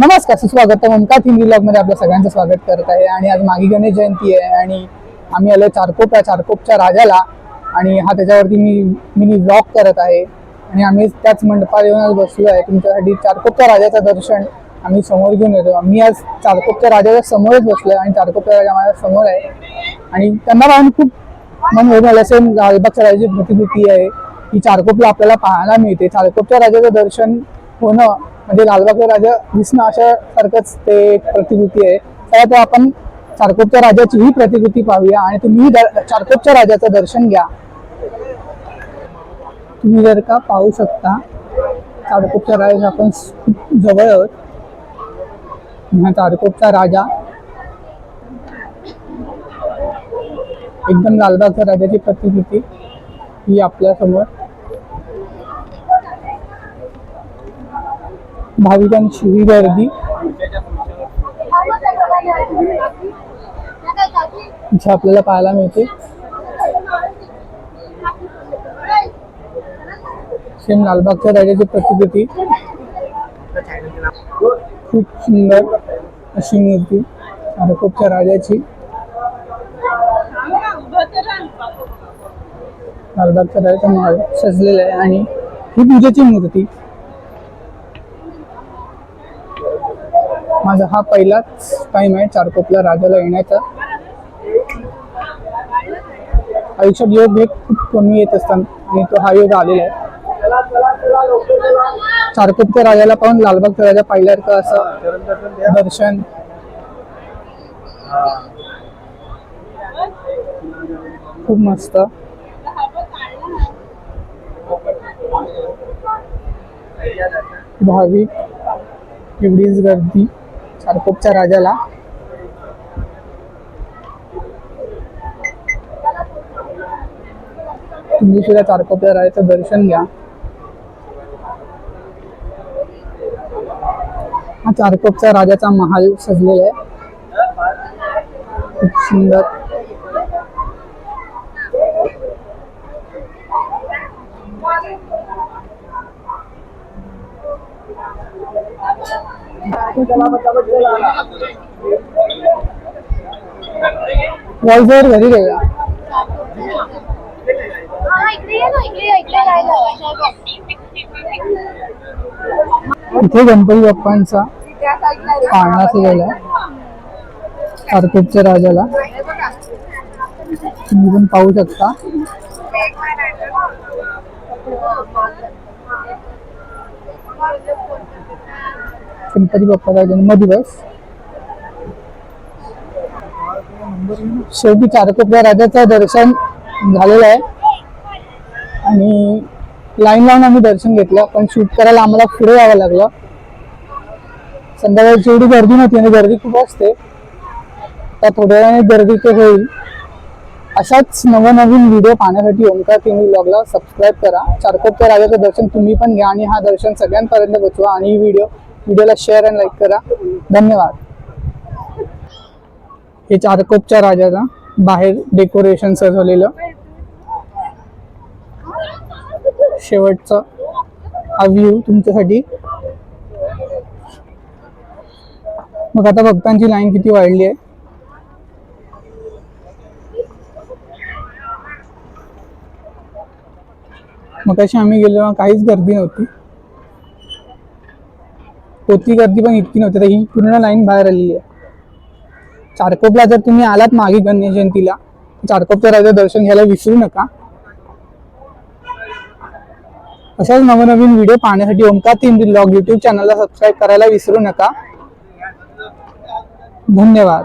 नमस्कार सुस्वागत ओमकार थिंग ब्लॉगमध्ये आपल्या सगळ्यांचं स्वागत करत आहे. आणि आज मागी गणेश जयंती आहे आणि आम्ही आलो चारकोप या चारकोपच्या राजाला. आणि हा त्याच्यावरती मी मिनी ब्लॉग करत आहे. आणि आम्ही त्याच मंडपात येऊन आज बसलो आहे. तुमच्यासाठी चारकोपच्या राजाचं दर्शन आम्ही समोर घेऊन येतो. मी आज चारकोपच्या राजाच्या समोरच बसलोय आणि चारकोपच्या राजा माझ्यासमोर आहे. आणि त्यांना पाहून खूप मन होऊन झालं असेल लालबागच्या राजाची प्रतिकृती आहे. ही चारकोपला आपल्याला पाहायला मिळते. चारकोपच्या राजाचं दर्शन होणं म्हणजे लालबागचा राजा दिसणं अशा सारखंच ते एक प्रतिकृती आहे. तर आपण चारकोपच्या राजाची ही प्रतिकृती पाहूया आणि तुम्ही चारकोपच्या राजाचं दर्शन घ्या. तुम्ही जर का पाहू शकता चारकोपच्या राजा आपण खूप जवळ आहोत. हा चारकोपचा राजा. एकदम लालबागच्या राजाची प्रतिकृती ही आपल्यासमोर समोर भाविकांची ही गर्दी. इथे आपल्याला पाहायला मिळते. सेम लालबागच्या राजाची प्रतिकृती. खूप सुंदर अशी मूर्ती. चारकोपच्या राजाची. लालबागच्या राजाचा महाल सजलेला आहे. आणि ही पूजेची मूर्ती. माझा हा पहिलाच टाइम आहे चारकोपला राजाला येण्याचा. आयुष्यात योग हे खूप कमी येत असताना आणि तो हा योग आलेला आहे. चारकोपच्या राजाला पाहून लालबागच्या राजा पहिल्यासारखं असं दर्शन. खूप मस्त. भाविक. एवढीच गर्दी. चारकोपच्या राजाला. तुम्ही सुद्धा चारकोपच्या राजाचं दर्शन घ्या. हा चारकोपचा राजाचा महाल सजलेला आहे. खूप सुंदर. वॉइसवर घरी गेला. इथे गणपती बाप्पांचा त्या साईडला आहे. पाळणा सजवला चारकोपच्या राजाला. तुम्ही पण पाहू शकता. गणपती बाप्पाचा जन्मदिवस शेवटी चारकोपऱ्या राजाचं दर्शन झालेलं आहे. आणि लाईन लावून आम्ही दर्शन घेतलं. पण शूट करायला आम्हाला पुढे यावं लागलं. संध्याकाळची एवढी गर्दी नव्हती आणि गर्दी खूप असते. त्या थोड्या वेळाने गर्दी ते होईल. अशाच नवनवीन व्हिडिओ पाहण्यासाठी ओमकार टीव्ही ब्लॉगला सबस्क्राईब करा. चारकोपच्या राजाचं दर्शन तुम्ही पण घ्या आणि हा दर्शन सगळ्यांपर्यंत पोचवा आणि ही व्हिडिओ व्हिडिओला शेअर अँड लाईक करा. धन्यवाद. हे चारकोपच्या राजाचा बाहेर डेकोरेशन सजवलेलं. शेवटचा हा व्ह्यू तुमच्यासाठी. मग आता भक्तांची लाईन किती वाढली आहे? मग आम्ही गेलो काहीच गर्दी नव्हती. होती गर्दी पण इतकी नव्हती तर ही पूर्ण लाईन बाहेर आलेली आहे. चारकोपला जर तुम्ही आलात मागे गणेश जयंतीला चारकोपच्या राजा दर्शन घ्यायला विसरू नका. अशाच नवनवीन व्हिडिओ पाहण्यासाठी ओमकार तीन ब्लॉग युट्यूब चॅनलला सबस्क्राईब करायला विसरू नका. धन्यवाद.